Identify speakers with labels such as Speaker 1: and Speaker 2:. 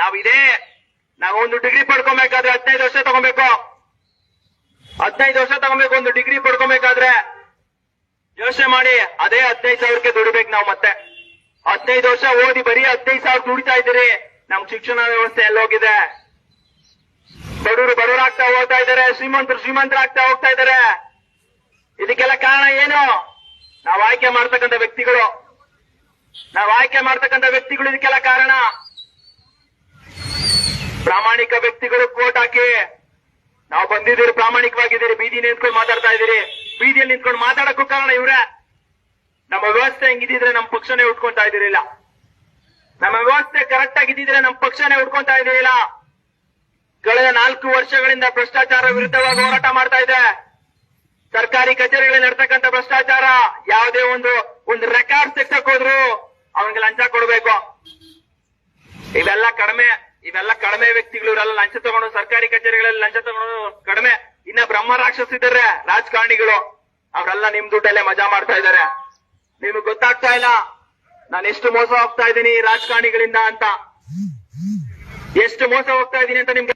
Speaker 1: ನಾವ್ ಇದೇ ನಾವು ಒಂದು ಡಿಗ್ರಿ ಪಡ್ಕೊಬೇಕಾದ್ರೆ ಹದಿನೈದು ವರ್ಷ ತಗೊಬೇಕು. ಹದಿನೈದು ವರ್ಷ ತಗೊಬೇಕು, ಒಂದು ಡಿಗ್ರಿ ಪಡ್ಕೊಬೇಕಾದ್ರೆ ಯೋಚನೆ ಮಾಡಿ, ಅದೇ ಹದಿನೈದು ಸಾವಿರಕ್ಕೆ ದುಡಿಬೇಕು ನಾವು ಮತ್ತೆ. ಹದಿನೈದು ವರ್ಷ ಓದಿ ಬರೀ ಹದಿನೈದು ಸಾವಿರ ದುಡಿತಾ ಇದ್ದೀರಿ. ನಮ್ ಶಿಕ್ಷಣ ವ್ಯವಸ್ಥೆ ಎಲ್ಲೋಗಿದೆ. ಬಡವರು ಬಡವರಾಗ್ತಾ ಹೋಗ್ತಾ ಇದ್ದಾರೆ, ಶ್ರೀಮಂತರು ಶ್ರೀಮಂತರಾಗ್ತಾ ಹೋಗ್ತಾ ಇದ್ದಾರೆ. ಇದಕ್ಕೆಲ್ಲ ಕಾರಣ ಏನು? ನಾವು ಆಯ್ಕೆ ಮಾಡ್ತಕ್ಕಂಥ ವ್ಯಕ್ತಿಗಳು. ನಾವು ಆಯ್ಕೆ ಮಾಡ್ತಕ್ಕಂಥ ವ್ಯಕ್ತಿಗಳು ಇದಕ್ಕೆಲ್ಲ ಕಾರಣ. ಪ್ರಾಮಾಣಿಕ ವ್ಯಕ್ತಿಗಳು ಕೋಟ್ ಹಾಕಿ. ನಾವು ಬಂದಿದ್ದೀರಿ, ಪ್ರಾಮಾಣಿಕವಾಗಿದ್ದೀರಿ ಬೀದಿ ನಿಂತ್ಕೊಂಡು ಮಾತಾಡ್ತಾ ಇದ್ದೀರಿ. ಬೀದಿಯಲ್ಲಿ ನಿಂತ್ಕೊಂಡು ಮಾತಾಡಕ್ಕೂ ಕಾರಣ ಇವ್ರೆ. ನಮ್ಮ ವ್ಯವಸ್ಥೆ ಹೆಂಗಿದ್ರೆ ನಮ್ಮ ಪಕ್ಷನೇ ಉಟ್ಕೊಂತ ಇದ್ದೀರಿಲ್ಲ ನಮ್ಮ ವ್ಯವಸ್ಥೆ ಕರೆಕ್ಟ್ ಆಗಿದ್ದಿದ್ರೆ ನಮ್ಮ ಪಕ್ಷನೇ ಉಟ್ಕೊಂತಾ ಇದ್ದೀರಿಲ್ಲ ಕಳೆದ ನಾಲ್ಕು ವರ್ಷಗಳಿಂದ ಭ್ರಷ್ಟಾಚಾರ ವಿರುದ್ಧವಾಗಿ ಹೋರಾಟ ಮಾಡ್ತಾ ಇದೆ. ಸರ್ಕಾರಿ ಕಚೇರಿಗಳಲ್ಲಿ ನಡ್ತಕ್ಕಂಥ ಭ್ರಷ್ಟಾಚಾರ, ಯಾವುದೇ ಒಂದು ಒಂದು ರೆಕಾರ್ಡ್ ತೆಗ್ಸಕ್ ಹೋದ್ರು ಅವನಿಗೆ ಲಂಚ ಕೊಡಬೇಕು. ಇವೆಲ್ಲ ಕಡಿಮೆ. ಇವೆಲ್ಲ ಕಡಿಮೆ ವ್ಯಕ್ತಿಗಳು ಇವರೆಲ್ಲ ಲಂಚ ತಗೊಂಡು ಸರ್ಕಾರಿ ಕಚೇರಿಗಳಲ್ಲಿ ಲಂಚ ತಗೊಂಡು ಕಡಿಮೆ. ಇನ್ನ ಬ್ರಹ್ಮ ರಾಕ್ಷಸಿದ್ದಾರೆ ರಾಜಕಾರಣಿಗಳು. ಅವರೆಲ್ಲ ನಿಮ್ ದುಡ್ಡಲ್ಲೇ ಮಜಾ ಮಾಡ್ತಾ ಇದ್ದಾರೆ. ನಿಮ್ಗೆ ಗೊತ್ತಾಗ್ತಾ ಇಲ್ಲ. ನಾನು ಎಷ್ಟು ಮೋಸ ಹೋಗ್ತಾ ಇದ್ದೀನಿ ರಾಜಕಾರಣಿಗಳಿಂದ ಅಂತ. ಎಷ್ಟು ಮೋಸ ಹೋಗ್ತಾ ಇದ್ದೀನಿ ಅಂತ ನಿಮ್ಗೆ